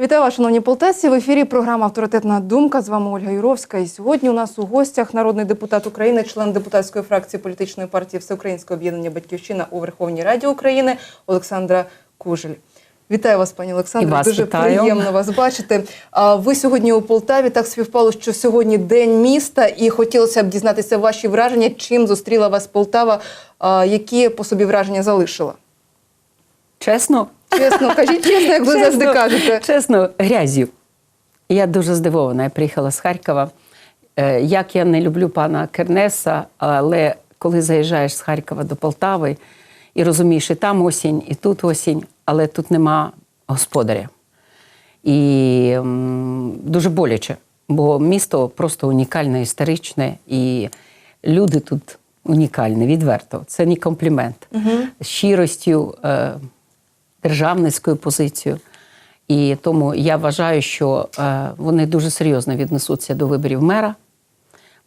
Вітаю вас, шановні полтавці. В ефірі програма Авторитетна думка. З вами Ольга Юровська. І сьогодні у нас у гостях народний депутат України, член депутатської фракції політичної партії Всеукраїнське об'єднання Батьківщина у Верховній Раді України Олександра Кужель. Вітаю вас, пані Олександре. Дуже вітаю. приємно вас бачити. А ви сьогодні у Полтаві так співпало, що сьогодні день міста, і хотілося б дізнатися ваші враження, чим зустріла вас Полтава, які по собі враження залишила. Чесно, Чесно, кажіть чесно, як ви Чесно, завжди кажете. Чесно, грязю. Я дуже здивована. Я приїхала з Харкова. Е, Як я не люблю пана Кернеса, але коли заїжджаєш з Харкова до Полтави і розумієш, і там осінь, і тут осінь, але тут нема господаря. І дуже боляче, бо місто просто унікальне, історичне, і люди тут унікальні, відверто. Це не комплімент. З щиростю, е, державницькою позицією. І тому я вважаю, що е, вони дуже серйозно віднесуться до виборів мера.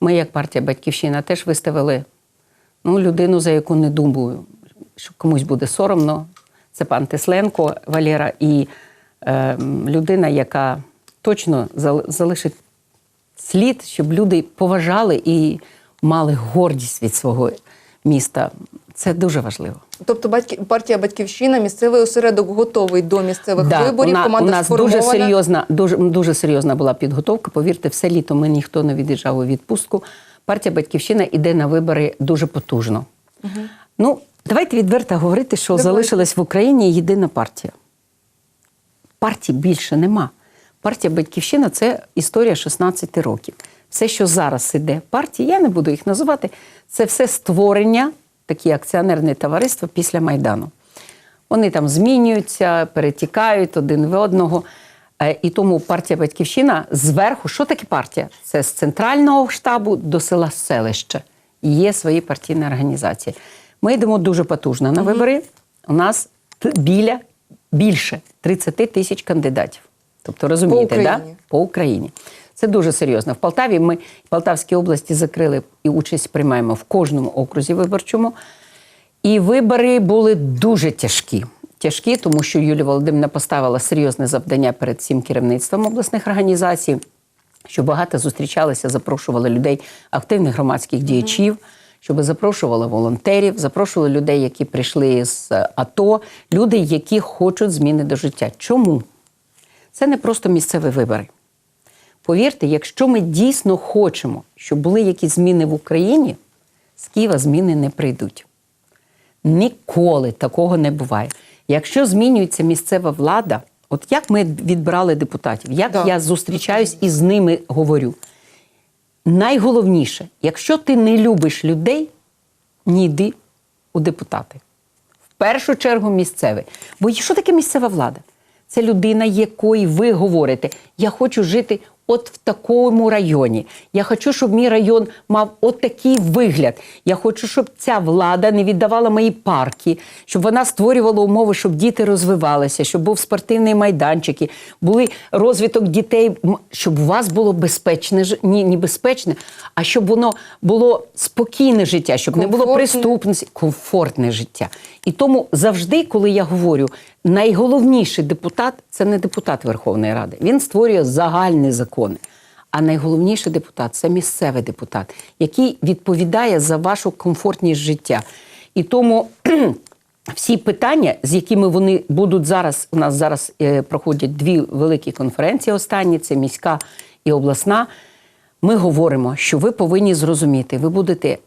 Ми, як партія Батьківщина, теж виставили ну, людину, за яку не думаю, що комусь буде соромно. Це пан Тесленко Валера, і е, людина, яка точно залишить слід, щоб люди поважали і мали гордість від свого міста. Це дуже важливо. Тобто батьки, партія Батьківщина, місцевий осередок готовий до місцевих виборів. у, команда у нас сформована. дуже серйозна, дуже, дуже серйозна була підготовка. Повірте, все літо ми ніхто не від'їжджав у відпустку. Партія Батьківщина йде на вибори дуже потужно. Ну, давайте відверто говорити, що Давайте. залишилась в Україні єдина партія. Партій більше нема. Партія Батьківщина це історія 16 років. Все, що зараз іде партії, я не буду їх називати, це все створення, такі акціонерні товариства після Майдану. Вони там змінюються, перетікають один в одного. Е, І тому партія Батьківщина зверху, що таке партія? Це з центрального штабу до села селище. Є свої партійні організації. Ми йдемо дуже потужно на вибори. У нас біля більше 30 тисяч кандидатів. Тобто розумієте, Україні. да? по Україні. Це дуже серйозно. В Полтаві ми в Полтавській області закрили і участь приймаємо в кожному окрузі виборчому. І вибори були дуже тяжкі. Тяжкі, тому що Юлія Володимирівна поставила серйозне завдання перед всім керівництвом обласних організацій, що багато зустрічалися, запрошували людей, активних громадських діячів, щоб запрошували волонтерів, запрошували людей, які прийшли з АТО, люди, які хочуть зміни до життя. Чому? Це не просто місцеві вибори. Повірте, якщо ми дійсно хочемо, щоб були якісь зміни в Україні, з Києва зміни не прийдуть. Ніколи такого не буває. Якщо змінюється місцева влада, от як ми відбирали депутатів, як Да. я зустрічаюсь і з ними говорю. Найголовніше, якщо ти не любиш людей, не йди у депутати. В першу чергу місцевий. Бо що таке місцева влада? Це людина, якої ви говорите, я хочу жити от в такому районі. Я хочу, щоб мій район мав от такий вигляд. Я хочу, щоб ця влада не віддавала мої парки, щоб вона створювала умови, щоб діти розвивалися, щоб був спортивний майданчики, були розвиток дітей, щоб у вас було безпечне ні, не безпечне, а щоб воно було спокійне життя, щоб не було Комфортне. приступності, комфортне життя. І тому завжди, коли я говорю, найголовніший депутат це не депутат Верховної Ради. Він створює загальні закони. А найголовніший депутат це місцевий депутат, який відповідає за вашу комфортність життя. І тому всі питання, з якими вони будуть зараз, у нас зараз е, проходять дві великі конференції останні, це міська і обласна. Ми говоримо, що ви повинні зрозуміти, ви будете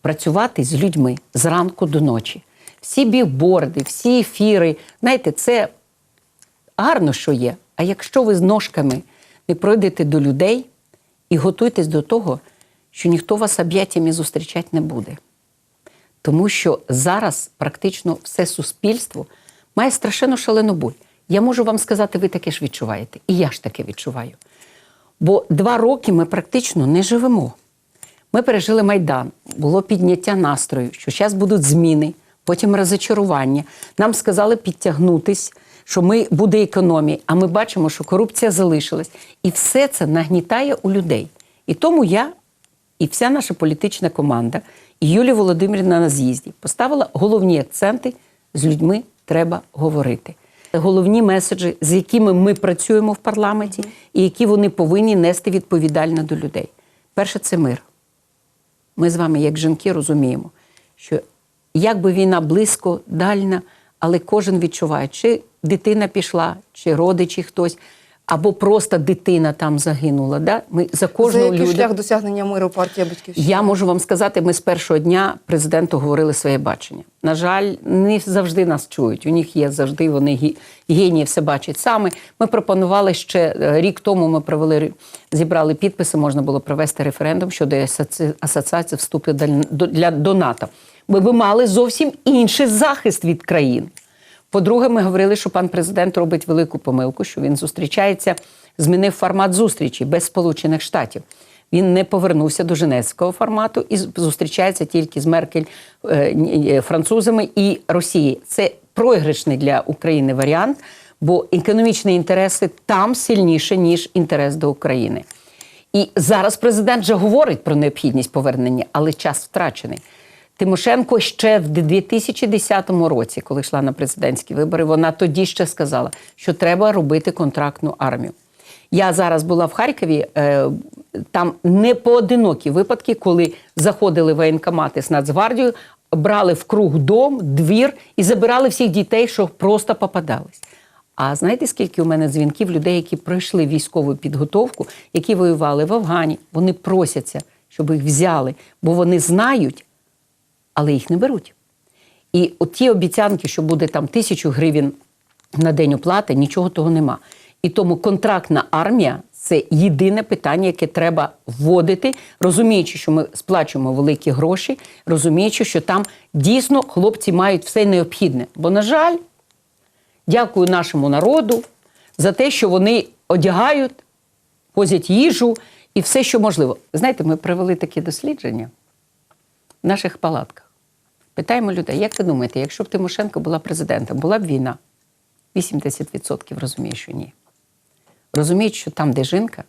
працювати з людьми зранку до ночі. Всі бігборди, всі ефіри, знаєте, це гарно, що є. А якщо ви з ножками не пройдете до людей і готуйтесь до того, що ніхто вас об'яттями зустрічати не буде. Тому що зараз практично все суспільство має страшенно шалену боль. Я можу вам сказати, ви таке ж відчуваєте. І я ж таке відчуваю. Бо два роки ми практично не живемо. Ми пережили Майдан, було підняття настрою, що зараз будуть зміни, потім розочарування. Нам сказали підтягнутись, що ми буде економія, а ми бачимо, що корупція залишилась. І все це нагнітає у людей. І тому я і вся наша політична команда, і Юлія Володимирівна на з'їзді поставила головні акценти з людьми треба говорити. головні меседжі, з якими ми працюємо в парламенті, і які вони повинні нести відповідально до людей. Перше це мир. Ми з вами, як жінки, розуміємо, що як би війна близько, дальна, але кожен відчуває, чи дитина пішла, чи родичі хтось, або просто дитина там загинула. Да? Ми за За кожного який людину. шлях досягнення миру партія батьківщина? Я можу вам сказати, ми з першого дня президенту говорили своє бачення. На жаль, не завжди нас чують. У них є завжди вони гі- генії все бачать саме. Ми пропонували ще е, рік тому. Ми провели зібрали підписи. Можна було провести референдум щодо асоціації вступу до НАТО. Ми би мали зовсім інший захист від країн. По-друге, ми говорили, що пан президент робить велику помилку, що він зустрічається, змінив формат зустрічі без Сполучених Штатів. Він не повернувся до Женевського формату і зустрічається тільки з Меркель, е, е, французами і Росією. Це програшний для України варіант, бо економічні інтереси там сильніше, ніж інтерес до України. І зараз президент вже говорить про необхідність повернення, але час втрачений. Тимошенко ще в 2010 році, коли йшла на президентські вибори, вона тоді ще сказала, що треба робити контрактну армію. Я зараз була в Харкові, е, там не поодинокі випадки, коли заходили воєнкомати з Нацгвардією, брали в круг дом, двір і забирали всіх дітей, що просто попадались. А знаєте, скільки у мене дзвінків людей, які пройшли військову підготовку, які воювали в Афгані, вони просяться, щоб їх взяли, бо вони знають, але їх не беруть. І от ті обіцянки, що буде там тисячу гривень на день оплати, нічого того нема. І тому контрактна армія це єдине питання, яке треба вводити, розуміючи, що ми сплачуємо великі гроші, розуміючи, що там дійсно хлопці мають все необхідне. Бо, на жаль, дякую нашому народу за те, що вони одягають, возять їжу і все, що можливо. Знаєте, ми провели такі дослідження в наших палатках. Питаємо людей, як ви думаєте, якщо б Тимошенко була президентом, була б війна? 80% розуміє, що ні. Розуміють, що там, де жінка,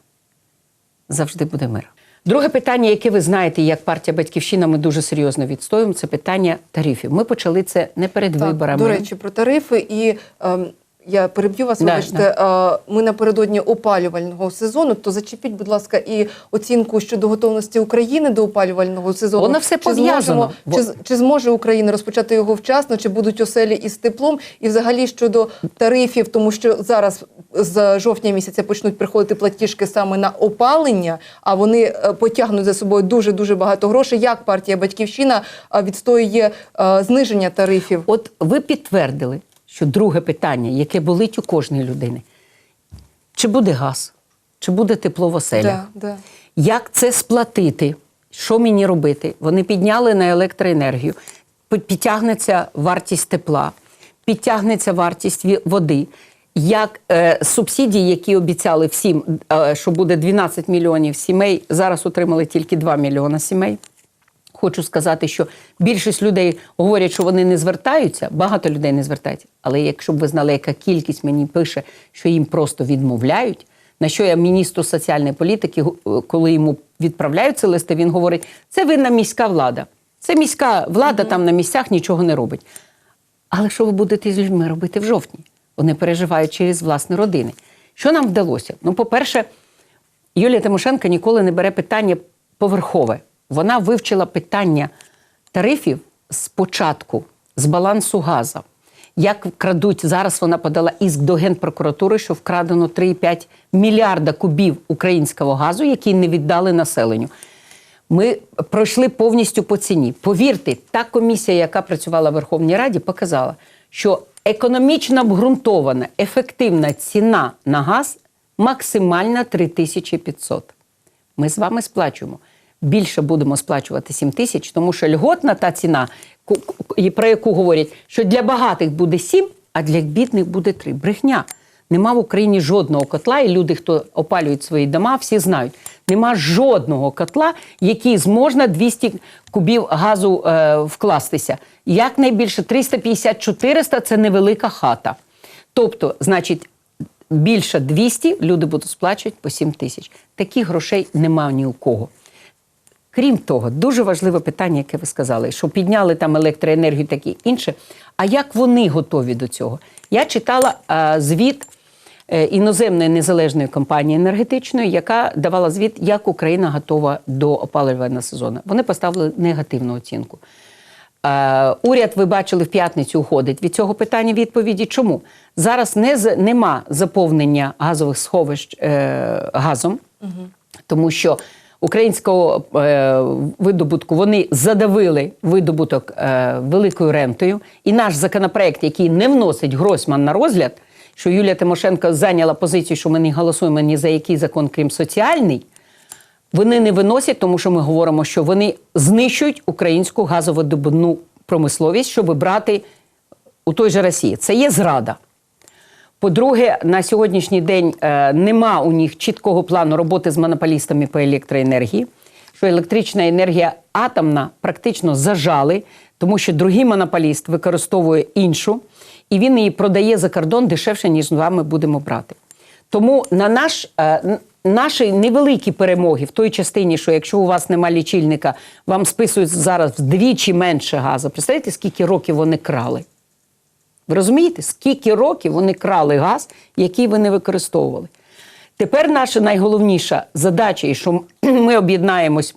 завжди буде мир. Друге питання, яке ви знаєте, як партія Батьківщина, ми дуже серйозно відстоюємо, це питання тарифів. Ми почали це не перед Так, виборами. До речі, про тарифи і. ем, я переб'ю вас, Да, вибачте, е, ми напередодні опалювального сезону. То зачепіть, будь ласка, і оцінку щодо готовності України до опалювального сезону. Воно все Чи пов'язано. Чи, з- чи зможе Україна розпочати його вчасно? Чи будуть оселі із теплом? І взагалі щодо тарифів, тому що зараз з жовтня місяця почнуть приходити платіжки саме на опалення, а вони е, потягнуть за собою дуже дуже багато грошей. Як партія Батьківщина відстоює е, зниження тарифів? От ви підтвердили, що друге питання, яке болить у кожної людини, чи буде газ, чи буде тепло в оселях? Да, да. Як це сплатити? Що мені робити? Вони підняли на електроенергію, підтягнеться вартість тепла, підтягнеться вартість води. Як е, субсидії, які обіцяли всім, е, що буде 12 мільйонів сімей, зараз отримали тільки 2 мільйона сімей. Хочу сказати, що більшість людей говорять, що вони не звертаються, багато людей не звертаються. Але якщо б ви знали, яка кількість мені пише, що їм просто відмовляють, на що я міністру соціальної політики, коли йому відправляють ці листи, він говорить: це винна міська влада. Це міська влада там на місцях нічого не робить. Але що ви будете з людьми робити в жовтні? Вони переживають через власні родини. Що нам вдалося? Ну, по-перше, Юлія Тимошенко ніколи не бере питання поверхове. Вона вивчила питання тарифів спочатку, з балансу газу. Як крадуть зараз, вона подала іск до Генпрокуратури, що вкрадено 3,5 мільярда кубів українського газу, який не віддали населенню. Ми пройшли повністю по ціні. Повірте, та комісія, яка працювала в Верховній Раді, показала, що економічно обґрунтована, ефективна ціна на газ максимальна 3500. Ми з вами сплачуємо. Більше будемо сплачувати 7 тисяч, тому що льготна та ціна, про яку говорять, що для багатих буде 7, а для бідних буде 3. Брехня. Нема в Україні жодного котла, і люди, хто опалюють свої дома, всі знають. Нема жодного котла, який зможна 200 кубів газу е, вкластися. Якнайбільше 350-400 це невелика хата. Тобто, значить, більше 200 люди будуть сплачувати по 7 тисяч. Таких грошей нема ні у кого. Крім того, дуже важливе питання, яке ви сказали, що підняли там електроенергію, таке інше. А як вони готові до цього? Я читала е, звіт е, іноземної незалежної компанії енергетичної, яка давала звіт, як Україна готова до опалювального сезону. Вони поставили негативну оцінку. Е, уряд, ви бачили, в п'ятницю уходить від цього питання відповіді. Чому? Зараз не, нема заповнення газових сховищ е, газом, тому що українського е, видобутку вони задавили видобуток е, великою рентою. І наш законопроект, який не вносить Гройсман на розгляд, що Юлія Тимошенко зайняла позицію, що ми не голосуємо ні за який закон, крім соціальний. Вони не виносять, тому що ми говоримо, що вони знищують українську газовидобувну промисловість, щоб брати у той же Росії. Це є зрада. По-друге, на сьогоднішній день е, нема у них чіткого плану роботи з монополістами по електроенергії, що електрична енергія атомна практично зажали, тому що другий монополіст використовує іншу, і він її продає за кордон дешевше, ніж з вами будемо брати. Тому на наш, е, наші невеликі перемоги в той частині, що якщо у вас нема лічильника, вам списують зараз вдвічі менше газу. Представляєте, скільки років вони крали? Ви розумієте, скільки років вони крали газ, який ви не використовували? Тепер наша найголовніша задача, і що ми об'єднаємось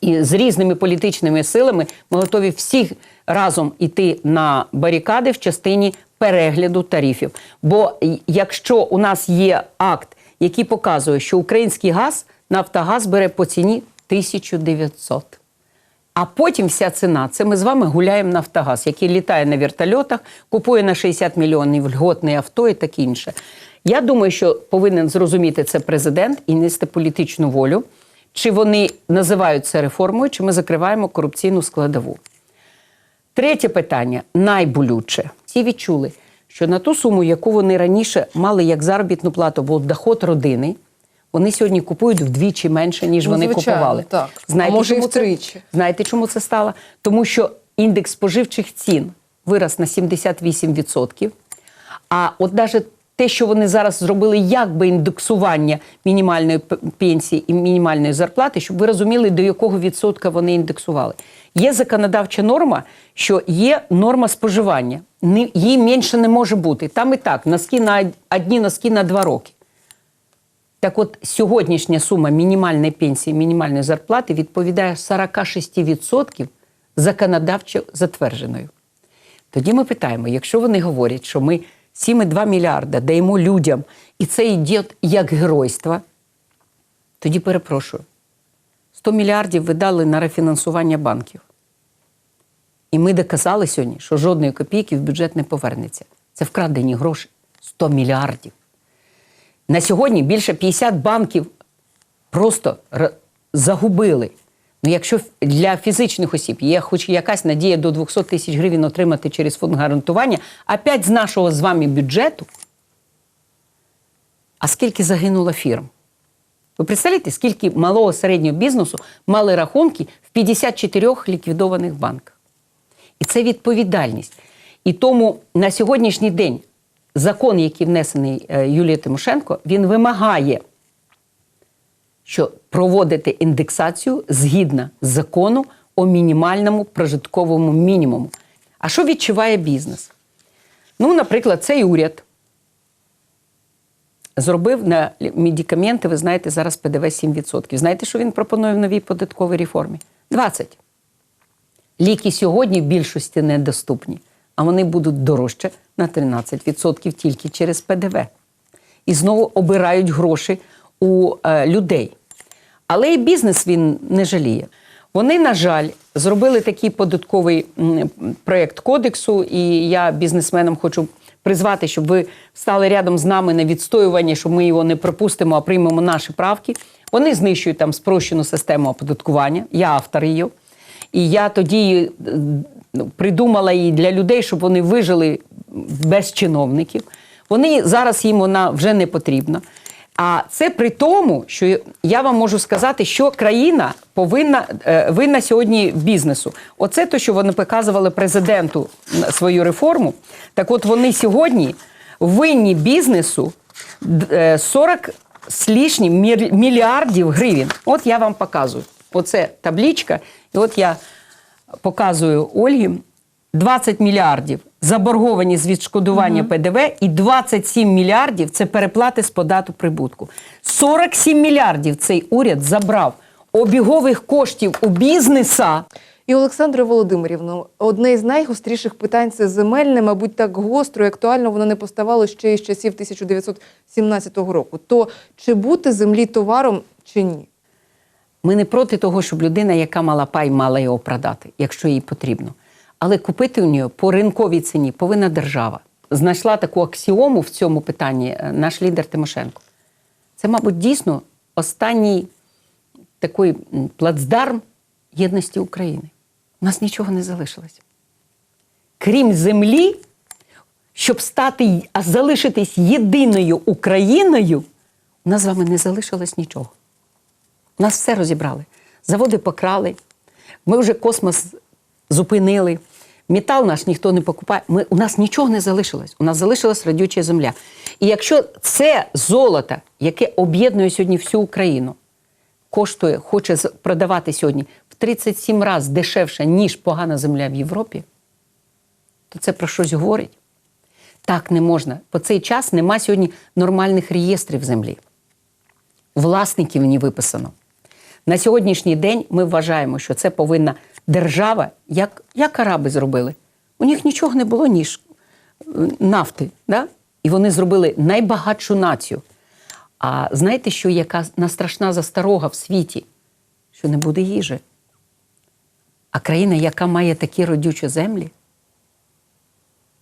і з різними політичними силами, ми готові всіх разом іти на барикади в частині перегляду тарифів. Бо якщо у нас є акт, який показує, що український газ Нафтогаз бере по ціні 1900. А потім вся ціна це ми з вами гуляємо Нафтогаз, який літає на вертольотах, купує на 60 мільйонів льготне авто і таке інше. Я думаю, що повинен зрозуміти це президент і нести політичну волю, чи вони називають це реформою, чи ми закриваємо корупційну складову. Третє питання найболюче. Всі відчули, що на ту суму, яку вони раніше мали як заробітну плату, бо доход родини, вони сьогодні купують вдвічі менше, ніж Ну, вони звичайно, купували. так. А може, і чому це? Знаєте, чому це стало? Тому що індекс споживчих цін вирос на 78%. А от навіть те, що вони зараз зробили, якби індексування мінімальної пенсії і мінімальної зарплати, щоб ви розуміли, до якого відсотка вони індексували. Є законодавча норма, що є норма споживання. Її менше не може бути. Там і так, носки на од- одні носки на два роки. Так от сьогоднішня сума мінімальної пенсії, мінімальної зарплати відповідає 46% законодавчо затвердженою. Тоді ми питаємо, якщо вони говорять, що ми 7,2 мільярда даємо людям, і це йде як геройство, тоді перепрошую, 100 мільярдів ви дали на рефінансування банків. І ми доказали сьогодні, що жодної копійки в бюджет не повернеться. Це вкрадені гроші 100 мільярдів. На сьогодні більше 50 банків просто загубили. Ну, якщо для фізичних осіб є хоч якась надія до 200 тисяч гривень отримати через фонд гарантування, опять з нашого з вами бюджету, а скільки загинуло фірм? Ви представляєте, скільки малого середнього бізнесу мали рахунки в 54 ліквідованих банках? І це відповідальність. І тому на сьогоднішній день закон, який внесений е, Юлією Тимошенко, він вимагає, що проводити індексацію згідно закону о мінімальному прожитковому мінімуму. А що відчуває бізнес? Ну, наприклад, цей уряд зробив на медикаменти, ви знаєте, зараз ПДВ 7%. Знаєте, що він пропонує в новій податковій реформі? 20%. Ліки сьогодні в більшості недоступні, а вони будуть дорожче на 13% тільки через ПДВ. І знову обирають гроші у е, людей. Але і бізнес він не жаліє. Вони, на жаль, зробили такий податковий проєкт кодексу, і я бізнесменам хочу призвати, щоб ви стали рядом з нами на відстоювання, щоб ми його не пропустимо, а приймемо наші правки. Вони знищують там спрощену систему оподаткування. Я автор її. І я тоді е, придумала її для людей, щоб вони вижили без чиновників. Вони зараз їм вона вже не потрібна. А це при тому, що я вам можу сказати, що країна повинна е, винна сьогодні бізнесу. Оце те, що вони показували президенту свою реформу. Так от вони сьогодні винні бізнесу д- е, 40 з лишнім мір- мільярдів гривень. От я вам показую. Оце таблічка. І от я показую Ольгі 20 мільярдів заборговані з відшкодування ПДВ і 27 мільярдів це переплати з податку прибутку. 47 мільярдів цей уряд забрав обігових коштів у бізнеса. І Олександре Володимирівно, одне із найгостріших питань це земельне, мабуть, так гостро і актуально воно не поставало ще із часів 1917 року. То чи бути землі товаром чи ні? Ми не проти того, щоб людина, яка мала пай, мала його продати, якщо їй потрібно. Але купити у нього по ринковій ціні повинна держава. Знайшла таку аксіому в цьому питанні е, наш лідер Тимошенко. Це, мабуть, дійсно останній такий плацдарм єдності України. У нас нічого не залишилось. Крім землі, щоб стати, а залишитись єдиною Україною, у нас з вами не залишилось нічого. Нас все розібрали. Заводи покрали. Ми вже космос зупинили. Метал наш ніхто не покупає. Ми, у нас нічого не залишилось. У нас залишилась радюча земля. І якщо це золото, яке об'єднує сьогодні всю Україну, коштує, хоче продавати сьогодні в 37 разів дешевше, ніж погана земля в Європі, то це про щось говорить. Так не можна. По цей час нема сьогодні нормальних реєстрів землі власників не виписано. На сьогоднішній день ми вважаємо, що це повинна держава, як, як араби зробили. У них нічого не було, ніж е, нафти. Да? І вони зробили найбагатшу націю. А знаєте, що яка на страшна засторога в світі? Що не буде їжі. А країна, яка має такі родючі землі,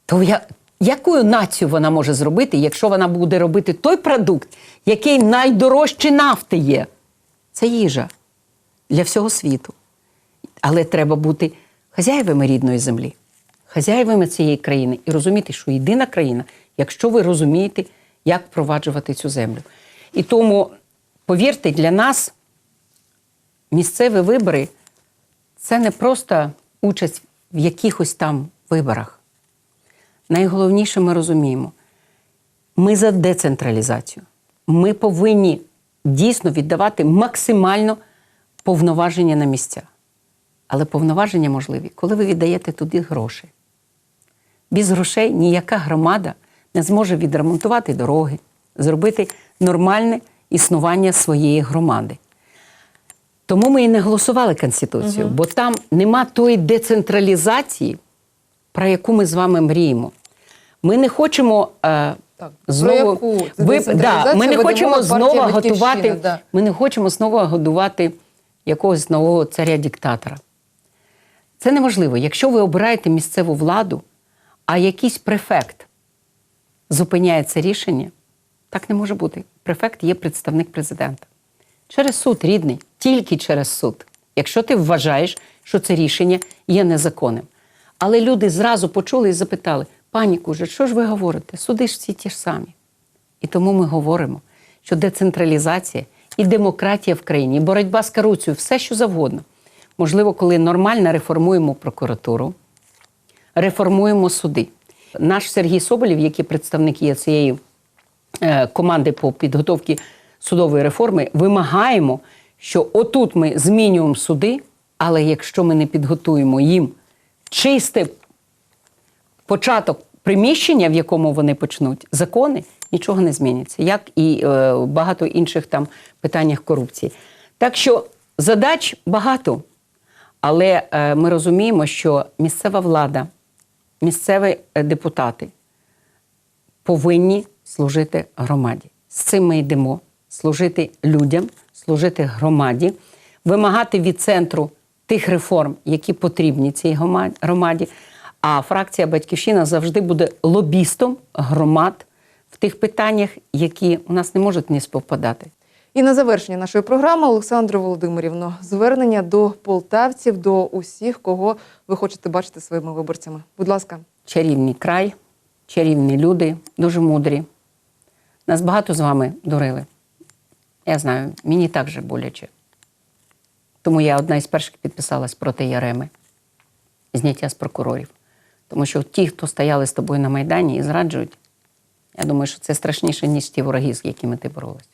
то я, якою націю вона може зробити, якщо вона буде робити той продукт, який найдорожче нафти є? Це їжа для всього світу. Але треба бути хазяєвами рідної землі, хазяєвами цієї країни і розуміти, що єдина країна, якщо ви розумієте, як впроваджувати цю землю. І тому, повірте, для нас місцеві вибори це не просто участь в якихось там виборах. Найголовніше ми розуміємо, ми за децентралізацію. Ми повинні дійсно віддавати максимально повноваження на місця. Але повноваження можливі, коли ви віддаєте туди гроші. Без грошей ніяка громада не зможе відремонтувати дороги, зробити нормальне існування своєї громади. Тому ми і не голосували Конституцію, бо там нема тої децентралізації, про яку ми з вами мріємо. Ми не хочемо е, Так, знову про яку ви- да, ми не хочемо знову готувати. да. Ми не хочемо знову годувати якогось нового царя-диктатора. Це неможливо. Якщо ви обираєте місцеву владу, а якийсь префект зупиняє це рішення, так не може бути. Префект є представник президента. Через суд, рідний, тільки через суд. Якщо ти вважаєш, що це рішення є незаконним. Але люди зразу почули і запитали: пані Кужа, що ж ви говорите? Суди ж всі ті ж самі. І тому ми говоримо, що децентралізація і демократія в країні, і боротьба з корупцією, все що завгодно. Можливо, коли нормально реформуємо прокуратуру, реформуємо суди. Наш Сергій Соболєв, який представник є цієї е, команди по підготовці судової реформи, вимагаємо, що отут ми змінюємо суди, але якщо ми не підготуємо їм чисте початок приміщення, в якому вони почнуть закони, нічого не зміниться, як і е, багато інших там питаннях корупції. Так що задач багато, але е, ми розуміємо, що місцева влада, місцеві е, депутати повинні служити громаді. З цим ми йдемо служити людям, служити громаді, вимагати від центру тих реформ, які потрібні цій громаді. А фракція Батьківщина завжди буде лобістом громад в тих питаннях, які у нас не можуть не співпадати. І на завершення нашої програми, Олександро Володимирівно, звернення до полтавців, до усіх, кого ви хочете бачити своїми виборцями. Будь ласка. Чарівний край, чарівні люди, дуже мудрі. Нас багато з вами дурили. Я знаю, мені так же боляче. Тому я одна із перших підписалась проти Яреми, зняття з прокурорів. Тому що ті, хто стояли з тобою на Майдані і зраджують, я думаю, що це страшніше, ніж ті вороги, з якими ти боролась.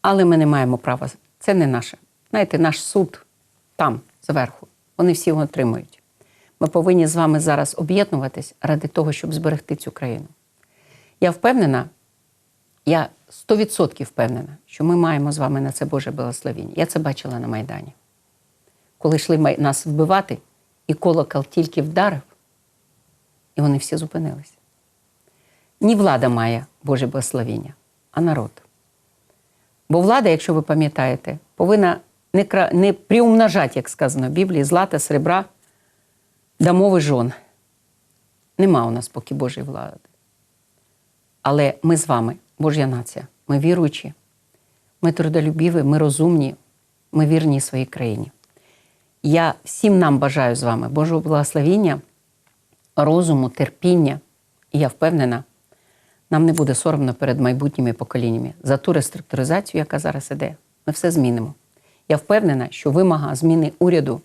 Але ми не маємо права Це не наше. Знаєте, наш суд там, зверху. Вони всі його отримують. Ми повинні з вами зараз об'єднуватись ради того, щоб зберегти цю країну. Я впевнена, я 100% впевнена, що ми маємо з вами на це Боже благословіння. Я це бачила на Майдані. Коли йшли нас вбивати, і колокол тільки вдарив, і вони всі зупинилися. Ні влада має Боже благословіння, а народ. Бо влада, якщо ви пам'ятаєте, повинна не, кра... не приумножати, як сказано в Біблії, злата, серебра, домови жон. Нема у нас поки Божої влади. Але ми з вами, Божя нація, ми віруючі, ми трудолюбіві, ми розумні, ми вірні своїй країні. Я всім нам бажаю з вами Божого благословіння, розуму, терпіння. І я впевнена, нам не буде соромно перед майбутніми поколіннями за ту реструктуризацію, яка зараз іде. Ми все змінимо. Я впевнена, що вимога зміни уряду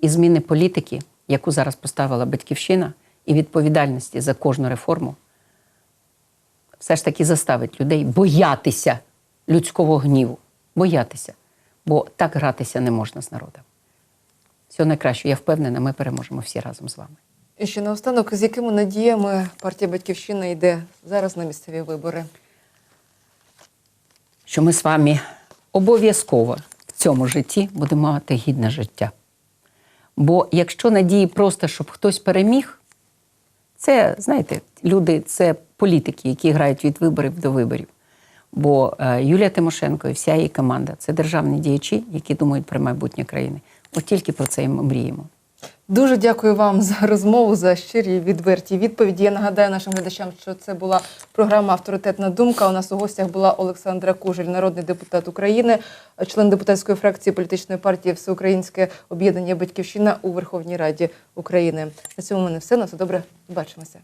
і зміни політики, яку зараз поставила батьківщина, і відповідальності за кожну реформу, все ж таки заставить людей боятися людського гніву, боятися, бо так гратися не можна з народом. Всього найкраще, я впевнена, ми переможемо всі разом з вами. І ще наостанок, з якими надіями партія Батьківщина йде зараз на місцеві вибори? що ми з вами обов'язково в цьому житті будемо мати гідне життя. Бо якщо надії просто, щоб хтось переміг, це, знаєте, люди, це політики, які грають від виборів до виборів. Бо е, Юлія Тимошенко і вся її команда це державні діячі, які думають про майбутнє країни. От тільки про це і мріємо. Дуже дякую вам за розмову, за щирі відверті відповіді. Я нагадаю нашим глядачам, що це була програма Авторитетна думка. У нас у гостях була Олександра Кужель, народний депутат України, член депутатської фракції політичної партії Всеукраїнське об'єднання Батьківщина у Верховній Раді України. На цьому в мене все. На все добре. Бачимося.